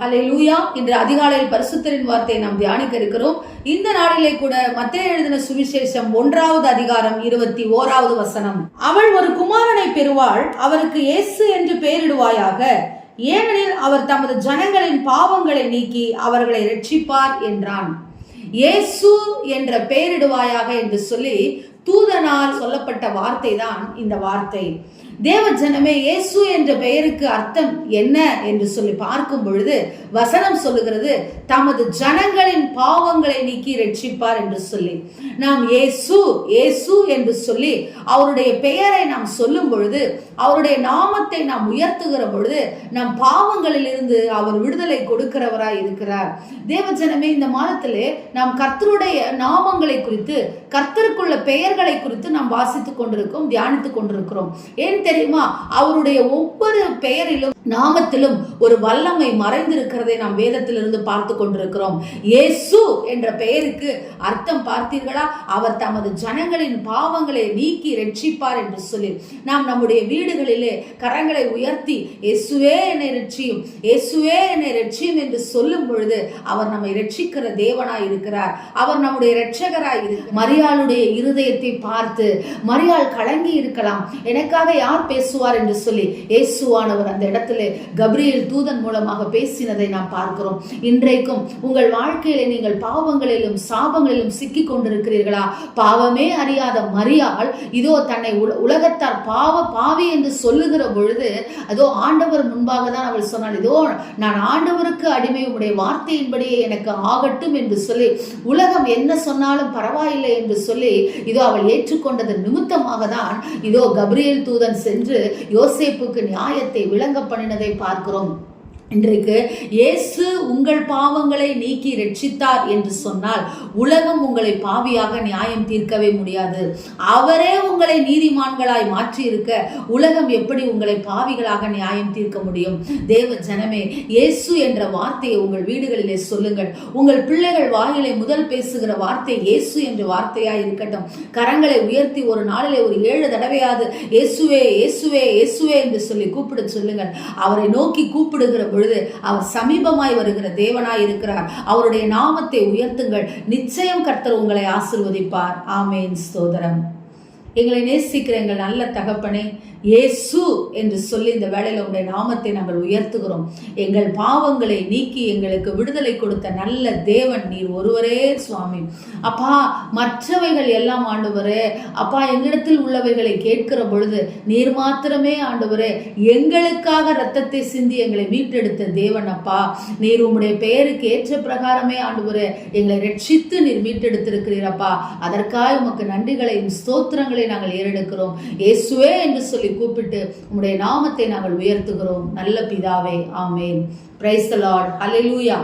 ஹலே லூயா இன்று அதிகாலையில் பரிசுத்தரின் வார்த்தையை நாம் தியானிக்க இருக்கிறோம். இந்த நாளிலே கூட மத்திய எழுதின சுவிசேஷம் ஒன்றாவது அதிகாரம் இருபத்தி ஓராவது வசனம். அவள் ஒரு குமாரனை பெறுவாள் அவருக்கு இயேசு என்று பெயரிடுவாயாக. ஏனெனில் அவர் தமது ஜனங்களின் பாவங்களை நீக்கி அவர்களை ரட்சிப்பார் என்றான். இயேசு என்ற பெயரிடுவாயாக என்று சொல்லி தூதனால் சொல்லப்பட்ட வார்த்தை தான் இந்த வார்த்தை. தேவ ஜனமே இயேசு என்ற பெயருக்கு அர்த்தம் என்ன என்று சொல்லி பார்க்கும் பொழுது வசனம் சொல்லுகிறது தமது ஜனங்களின் பாவங்களை நீக்கி ரட்சிப்பார் என்று சொல்லி. நாம் இயேசு இயேசு என்று சொல்லி அவருடைய பெயரை நாம் சொல்லும் பொழுது அவருடைய நாமத்தை நாம் உயர்த்துகிற பொழுது நம் பாவங்களில் இருந்து அவர் விடுதலை கொடுக்கிறவராய் இருக்கிறார். தேவ ஜனமே இந்த மாதத்திலே நாம் கர்த்தருடைய நாமங்களை குறித்து கர்த்தருக்குள்ள பெயர்களை குறித்து நாம் வாசித்துக் கொண்டிருக்கோம் தியானித்துக் கொண்டிருக்கிறோம். ஏன் தெரியுமா? அவருடைய ஒவ்வொரு பெயரிலும் நாமத்திலும் ஒரு வல்லமை மறைந்திருக்கிறதை நாம் வேதத்திலிருந்து பார்த்து கொண்டிருக்கிறோம். இயேசு என்ற பெயருக்கு அர்த்தம் பார்த்தீர்களா? அவர் தமது ஜனங்களின் பாவங்களை நீக்கி ரட்சிப்பார் என்று சொல்லி நாம் நம்முடைய வீடுகளிலே கரங்களை உயர்த்தி இயேசுவே என்னை ரட்சியும் இயேசுவே என்னை ரட்சியும் என்று சொல்லும் பொழுது அவர் நம்மை ரட்சிக்கிற தேவனாய் இருக்கிறார். அவர் நம்முடைய இரட்சகராய் மரியாளுடைய இருதயத்தை பார்த்து மரியாள் கலங்கி இருக்கலாம் எனக்காக யார் பேசுவார்? என்று சொல்லி இயேசுவானவர் அந்த இடத்துல கப்ரியேல் தூதன் மூலமாக பேசினதை நாம் பார்க்கிறோம். இன்றைக்கும் உங்கள் வாழ்க்கையில நீங்கள் பாவங்களிலும் சாபங்களிலும் சிக்கி கொண்டிருக்கிறீர்களா? பாவமே அறியாத மரியாள் இதோ தன்னை உலகத்தார் பாவ பாவி என்று சொல்லுகிற பொழுது அதோ ஆண்டவர் முன்பாக தான் அவள் சொன்னாள் இதோ நான் ஆண்டவருக்கு அடிமை உடைய வார்த்தையின்படியே எனக்கு ஆகட்டும் என்று சொல்லி உலகம் என்ன சொன்னாலும் பரவாயில்லை என்று சொல்லி இதோ அவள் ஏற்றுக்கொண்டது நிமித்தமாக தான் இதோ கப்ரியேல் தூதன் சென்று யோசேப்புக்கு நியாயத்தை விளங்க பண்ணினதை பார்க்கிறோம். இன்றைக்கு இயேசு உங்கள் பாவங்களை நீக்கி ரட்சித்தார் என்று சொன்னால் உலகம் உங்களை பாவியாக நியாயம் தீர்க்கவே முடியாது. அவரே உங்களை நீதிமான்களாய் மாற்றி இருக்க உலகம் எப்படி உங்களை பாவிகளாக நியாயம் தீர்க்க முடியும்? தேவ ஜனமே இயேசு என்ற வார்த்தையை உங்கள் வீடுகளிலே சொல்லுங்கள். உங்கள் பிள்ளைகள் வாயிலை முதல் பேசுகிற வார்த்தை இயேசு என்ற வார்த்தையாய் இருக்கட்டும். கரங்களை உயர்த்தி ஒரு நாளிலே ஒரு ஏழு தடவையாவது இயேசுவே இயேசுவே இயேசுவே என்று சொல்லி கூப்பிட சொல்லுங்கள். அவரை நோக்கி கூப்பிடுகிற பொழுது அவர் சமீபமாய் வருகிற தேவனாய் இருக்கிறார். அவருடைய நாமத்தை உயர்த்துங்கள். நிச்சயம் கர்த்தர் உங்களை ஆசிர்வதிப்பார். ஆமேன். ஸ்தோதரம் எங்களை நேசிக்கிற எங்கள் நல்ல தகப்பனே இயேசு என்று சொல்லி இந்த வேளையில உடைய நாமத்தை நாங்கள் உயர்த்துகிறோம். எங்கள் பாவங்களை நீக்கி எங்களுக்கு விடுதலை கொடுத்த நல்ல தேவன் நீர் ஒருவரே சுவாமி. அப்பா மற்றவைகள் எல்லாம் ஆண்டவரே அப்பா எங்களிடத்தில் உள்ளவைகளை கேட்கிற பொழுது நீர் மாத்திரமே ஆண்டவரே எங்களுக்காக ரத்தத்தை சிந்தி எங்களை மீட்டெடுத்த தேவன் அப்பா. நீர் உம்முடைய பெயருக்கு ஏற்ற பிரகாரமே ஆண்டவரே எங்களை ரட்சித்து நீர் மீட்டெடுத்திருக்கிறீரப்பா அதற்காக உமக்கு நன்றிகளையும் ஸ்தோத்திரங்களை நாங்கள் ஏறெடுக்கிறோம். இயேசுவே என்று சொல்லி கூப்பிட்டு உம்முடைய நாமத்தை நாங்கள் உயர்த்துகிறோம். நல்ல பிதாவே ஆமேன். Praise the Lord hallelujah